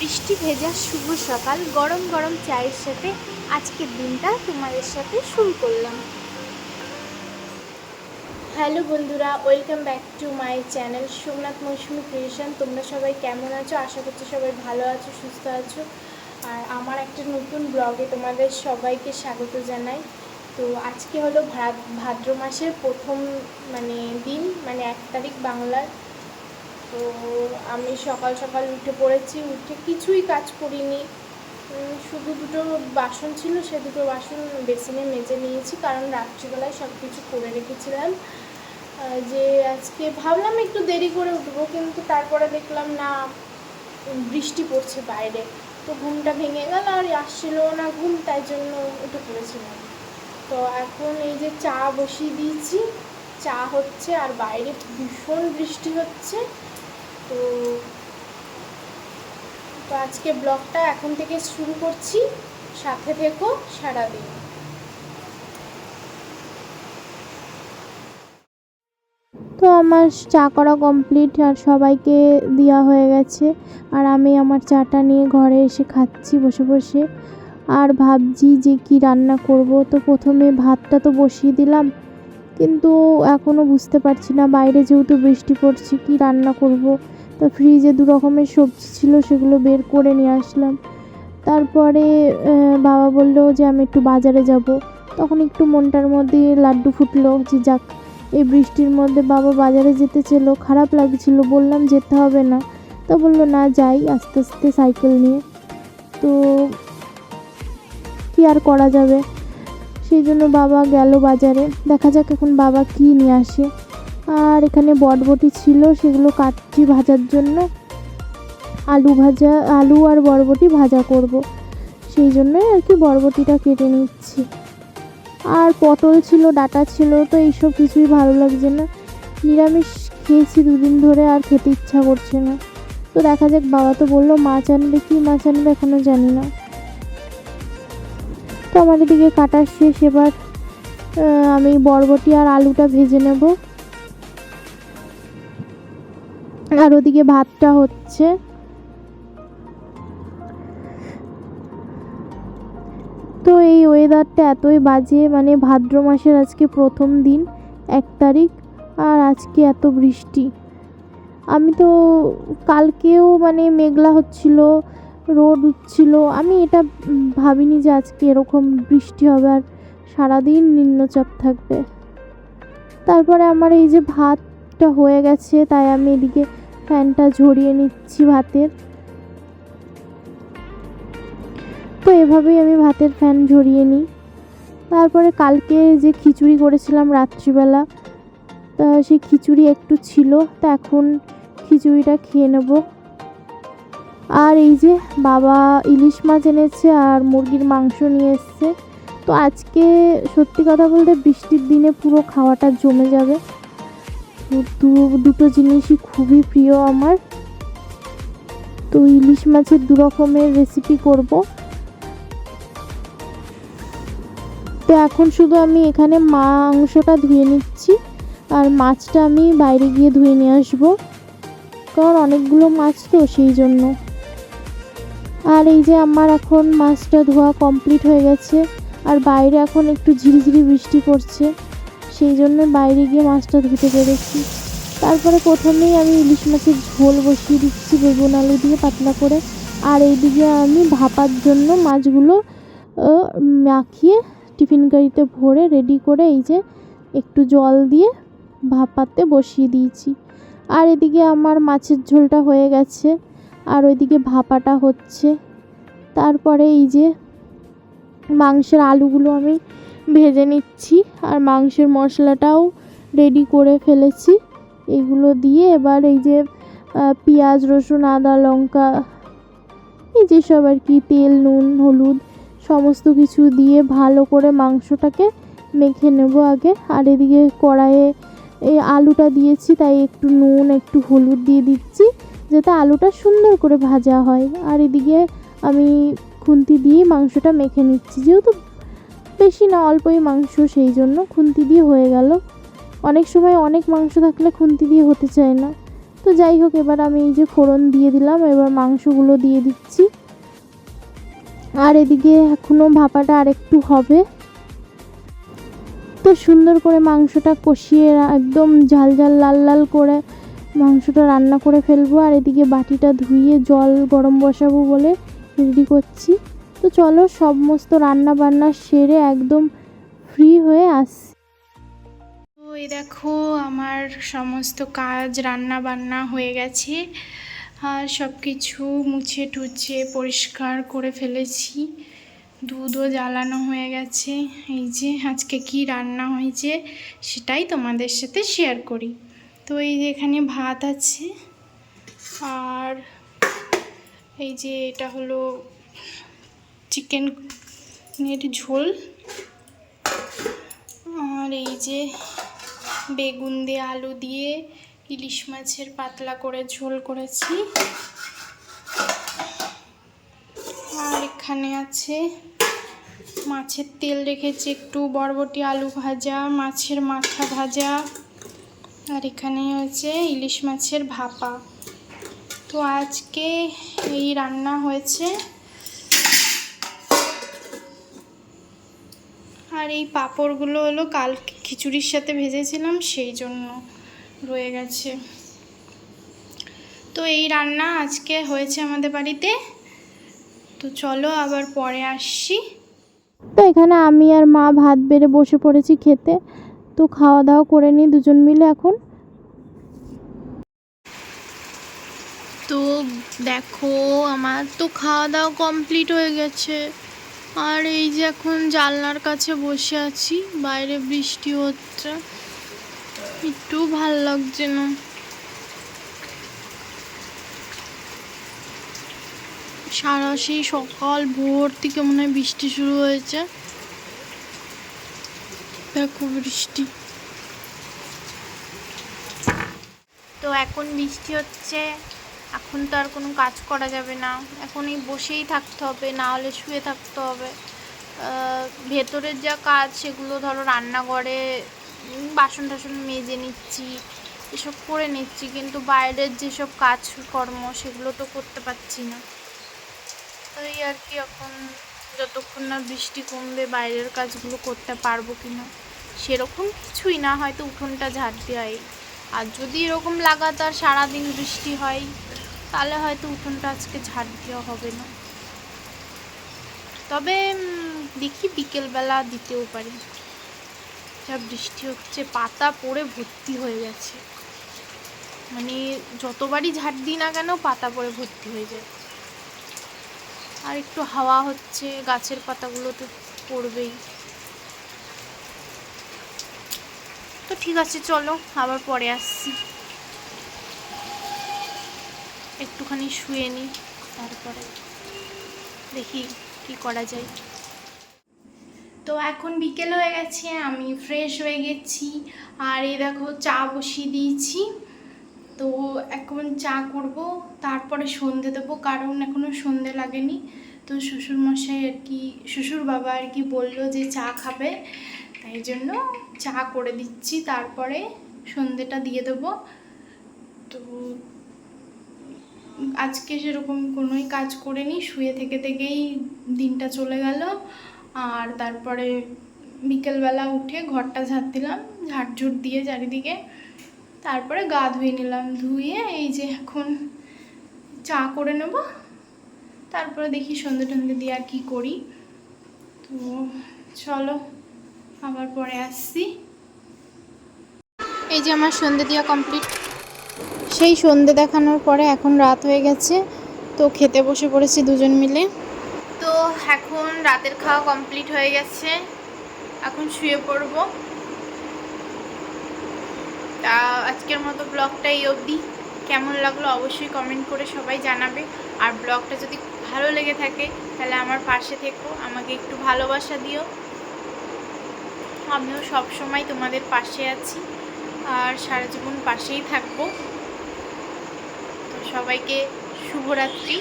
বৃষ্টি ভেজা শুভ সকাল। গরম গরম চায়ের সাথে আজকের দিনটা তোমাদের সাথে শুরু করলাম। হ্যালো বন্ধুরা, welcome back to my channel Somnath Mousumi creation. তোমরা সবাই কেমন আছো? আশা করছি সবাই ভালো আছো, সুস্থ আছো। আর আমার একটা নতুন ব্লগে তোমাদের সবাইকে স্বাগত জানাই। তো আজকে হলো ভাদ- ভাদ্র মাসের প্রথম মানে দিন মানে এক তারিখ বাংলার। তো আমি সকাল সকাল উঠে পড়েছি, উঠে কিছুই কাজ করিনি। শুধু দুটো বাসন ছিল, সে দুটো বাসন বেসিনে মেজে নিয়েছি, কারণ রাত্রিবেলায় সব কিছু করে রেখেছিলাম। যে আজকে ভাবলাম একটু দেরি করে উঠবো, কিন্তু তারপরে দেখলাম না, বৃষ্টি পড়ছে বাইরে। তো ঘুমটা ভেঙে গেল আর আসছিল না ঘুম, তাই জন্য উঠে পড়েছিলাম। তো এখন এই যে চা বসিয়ে দিয়েছি, চা হচ্ছে আর বাইরে ভীষণ বৃষ্টি হচ্ছে। তো তো আজকে ব্লগটা এখন থেকে শুরু করছি। সাথে থেকো সারাদিন তো আমার চা করা কমপ্লিট আর সবাইকে দেওয়া হয়ে গেছে। আর আমি আমার চাটা নিয়ে ঘরে এসে খাচ্ছি বসে বসে। আর ভাবছি যে কি রান্না করব। তো প্রথমে ভাতটা তো বসিয়ে দিলাম। কিন্তু এখনও বুঝতে পারছি না, বাইরে যেহেতু বৃষ্টি পড়ছে, কি রান্না করব। তো ফ্রিজে দু রকমের সবজি ছিল, সেগুলো বের করে নিয়ে আসলাম। তারপরে বাবা বলল যে আমি একটু বাজারে যাব। তখন একটু মনটার মধ্যে লাড্ডু ফুটলো যে যাক, এই বৃষ্টির মধ্যে বাবা বাজারে যেতে ছিল খারাপ লাগছিল, বললাম যেতে হবে না। তো বলল, না, যাই, আস্তে আস্তে সাইকেল নিয়ে। তো কি আর করা যাবে? সেই জন্য বাবা গেল বাজারে। দেখা যাক এখন বাবা কি নিয়ে আসে। আর এখানে বটবটি ছিল, সেগুলো কাটছি ভাজার জন্য। আলু ভাজা, আলু আর বরবটি ভাজা করব। সেই জন্যই আর কি বরবটিটা কেটে নিচ্ছি। আর পটল ছিল, ডাটা ছিল, তো এইসব কিছুই ভালো লাগছে না। নিরামিষ খেয়েছি দুদিন ধরে, আর খেতে ইচ্ছা করছে না। তো দেখা যাক, বাবা তো বলল, মাছ আনবে কি মাছ আনবে এখনও জানি না। তো আমাদের দিকে কাটার শেষ, এবার আমি বরবটি আর আলুটা ভেজে নেব। আর ওদিকে ভাতটা হচ্ছে। তো এই ওয়েদারটা এতই বাজে মানে ভাদ্র মাসের আজকে প্রথম দিন, এক তারিখ, আর আজকে এত বৃষ্টি। আমি তো কালকেও মানে মেঘলা হচ্ছিল, রোদ উঠছিল, আমি এটা ভাবিনি যে আজকে এরকম বৃষ্টি হবে, আর সারাদিন নিম্নচাপ থাকবে। তারপরে আমার এই যে ভাতটা হয়ে গেছে, তাই আমি এদিকে ফ্যানটা ঝরিয়ে নিচ্ছি ভাতের। তো এভাবেই আমি ভাতের ফ্যান ঝরিয়ে নিই। তারপরে কালকে যে খিচুড়ি করেছিলাম রাত্রিবেলা, তা সেই খিচুড়ি একটু ছিল, তা এখন খিচুড়িটা খেয়ে নেব। আর এই যে বাবা ইলিশ মাছ এনেছে আর মুরগির মাংস নিয়ে এসছে। তো আজকে সত্যি কথা বলতে বৃষ্টির দিনে পুরো খাওয়াটা জমে যাবে। দুটো জিনিসই খুবই প্রিয় আমার। তো ইলিশ মাছের দু রকমের রেসিপি করব। তো এখন শুধু আমি এখানে মাংসটা ধুয়ে নিচ্ছি, আর মাছটা আমি বাইরে গিয়ে ধুয়ে নিয়ে আসব, কারণ অনেকগুলো মাছ তো সেই জন্য। আর এই যে আমার এখন মাছটা ধোয়া কমপ্লিট হয়ে গেছে, আর বাইরে এখন একটু ঝিরিঝিরি বৃষ্টি পড়ছে। সেই জন্য বাইরে গিয়ে মাছটা ধুতে পেরেছি। তারপরে প্রথমেই আমি ইলিশ মাছের ঝোল বসিয়ে দিচ্ছি বেগুন আলু দিয়ে পাতলা করে। আর এইদিকে আমি ভাপার জন্য মাছগুলো মাখিয়ে টিফিন গাড়িতে ভরে রেডি করে এই যে একটু জল দিয়ে ভাপাতে বসিয়ে দিয়েছি। আর এদিকে আমার মাছের ঝোলটা হয়ে গেছে। আর ওইদিকে ভাপাটা হচ্ছে। তারপরে এই যে মাংসের আলুগুলো আমি ভেজে নিচ্ছি আর মাংসের মশলাটাও রেডি করে ফেলেছি। এগুলো দিয়ে এবার এই যে পেঁয়াজ, রসুন, আদা, লঙ্কা, এই যেসব আর কি, তেল, নুন, হলুদ, সমস্ত কিছু দিয়ে ভালো করে মাংসটাকে মেখে নেব আগে। আর এদিকে কড়াইয়ে এই আলুটা দিয়েছি, তাই একটু নুন, একটু হলুদ দিয়ে দিচ্ছি, যাতে আলুটা সুন্দর করে ভাজা হয়। আর এদিকে আমি খুন্তি দিয়ে মাংসটা মেখে নিচ্ছি। যেহেতু বেশি না অল্পই মাংস, সেই জন্য খুন্তি দিয়ে হয়ে গেল। অনেক সময় অনেক মাংস থাকলে খুন্তি দিয়ে হতে চায় না। তো যাই হোক, এবার আমি এই যে ফোড়ন দিয়ে দিলাম, এবার মাংসগুলো দিয়ে দিচ্ছি। আর এদিকে এখনও ভাপাটা আরেকটু হবে। তো সুন্দর করে মাংসটা কষিয়ে একদম ঝাল ঝাল, লাল লাল করে মাংসটা রান্না করে ফেলব। আর এদিকে বাটিটা ধুইয়ে জল গরম বসাবো বলে রেডি করছি। তো চলো সমস্ত রান্না বান্না সেরে একদম ফ্রি হয়ে আসছি। তো এই দেখো, আমার সমস্ত কাজ রান্না বান্না হয়ে গেছে। আর সব কিছু মুছে টুছে পরিষ্কার করে ফেলেছি। দুধও জ্বালানো হয়ে গেছে। এই যে আজকে কি রান্না হয়েছে সেটাই তোমাদের সাথে শেয়ার করি। তো এই যে এখানে ভাত আছে। আর এই যে এটা হলো চিকেনের ঝোল। আর এই যে বেগুন দিয়ে আলু দিয়ে ইলিশ মাছের পাতলা করে ঝোল করেছি। আর এখানে আছে মাছের তেল রেখেছি, একটু বরবটি আলু ভাজা, মাছের মাথা ভাজা। আর এখানে হচ্ছে ইলিশ মাছের ভাপা। তো আজকে এই রান্না হয়েছে। আর এই পাঁপড়গুলো হলো কাল খিচুড়ির সাথে ভেজেছিলাম সেই জন্য রয়ে গেছে। তো এই রান্না আজকে হয়েছে আমাদের বাড়িতে। তো চলো আবার পরে আসছি। তো এখানে আমি আর মা ভাত বেড়ে বসে পড়েছি খেতে। তো খাওয়া দাওয়া করে নিই দুজন মিলে এখন। তো দেখো আমার তো খাওয়া দাওয়া কমপ্লিট হয়ে গেছে। আর এই যে এখন জানলার কাছে বসে আছি, বাইরে বৃষ্টি হচ্ছে। একটু ভালো লাগছে না। সারা সেই সকাল ভোর থেকে মনে হয় বৃষ্টি শুরু হয়েছে। দেখো বৃষ্টি। তো এখন বৃষ্টি হচ্ছে। এখন তো আর কোনো কাজ করা যাবে না। এখন এই বসেই থাকতে হবে, না হলে শুয়ে থাকতে হবে। ভেতরের যা কাজ সেগুলো ধরো রান্নাঘরে বাসন টাসন মেজে নিচ্ছি, এসব করে নিচ্ছি, কিন্তু বাইরের যেসব কাজকর্ম সেগুলো তো করতে পারছি না। তো এই আর কি এখন যতক্ষণ না বৃষ্টি কমবে বাইরের কাজগুলো করতে পারব কি না, সেরকম কিছুই না, হয়তো উঠোনটা ঝাড় দেওয়াই। আর যদি এরকম লাগাতার সারাদিন বৃষ্টি হয় তাহলে হয়তো উঠোনটা আজকে ঝাড় দেওয়া হবে না। তবে দেখি বিকেলবেলা দিতেও পারি। যা বৃষ্টি হচ্ছে, পাতা পড়ে ভর্তি হয়ে গেছে। মানে যতবারই ঝাড় দিই না কেন, পাতা পড়ে ভর্তি হয়ে যায়। আর একটু হাওয়া হচ্ছে, গাছের পাতাগুলো তো পড়বেই। তো ঠিক আছে, চলো, আবার পরে আসছি। একটুখানি শুয়ে নিই তারপরে দেখি কি করা যায়। তো এখন বিকেল হয়ে গেছে, আমি ফ্রেশ হয়ে গেছি। আর এই দেখো চা বসিয়ে দিয়েছি। তো এখন চা করব, তারপরে সন্ধে দেবো, কারণ এখনও সন্ধে লাগেনি। তো শ্বশুরমশাই আর কি, শ্বশুর বাবা আর কি বলল যে চা খাবে, তাই জন্য চা করে দিচ্ছি। তারপরে সন্ধেটা দিয়ে দেবো। তো আজকে সেরকম কোনোই কাজ করিনি, শুয়ে থেকে থেকেই দিনটা চলে গেল। আর তারপরে বিকেলবেলা উঠে ঘরটা ঝাড় দিলাম ঝাড়ঝুট দিয়ে চারিদিকে তারপরে গা ধুয়ে নিলাম। ধুয়ে এই যে এখন চা করে নেব, তারপরে দেখি সন্ধে টন্ধে দিয়ে আর কী করি। তো চলো, আবার পরে আসছি। এই যে আমার সন্ধে দেওয়া কমপ্লিট সেই সন্ধে দেখানোর পরে এখন রাত হয়ে গেছে, তো খেতে বসে পড়েছি দুজন মিলে। তো এখন রাতের খাওয়া কমপ্লিট হয়ে গেছে, এখন শুয়ে পড়ব। তা আজকের মতো ব্লগটা এই অবধি। কেমন লাগল অবশ্যই কমেন্ট করে সবাই জানাবে। আর ব্লগটা যদি ভালো লেগে থাকে, তাহলে আমার পাশে থেকো, আমাকে একটু ভালোবাসা দিও। আমিও সব সময় তোমাদের পাশে আছি। আর সারা জীবন পাশেই থাকব। তো সবাইকে শুভরাত্রি।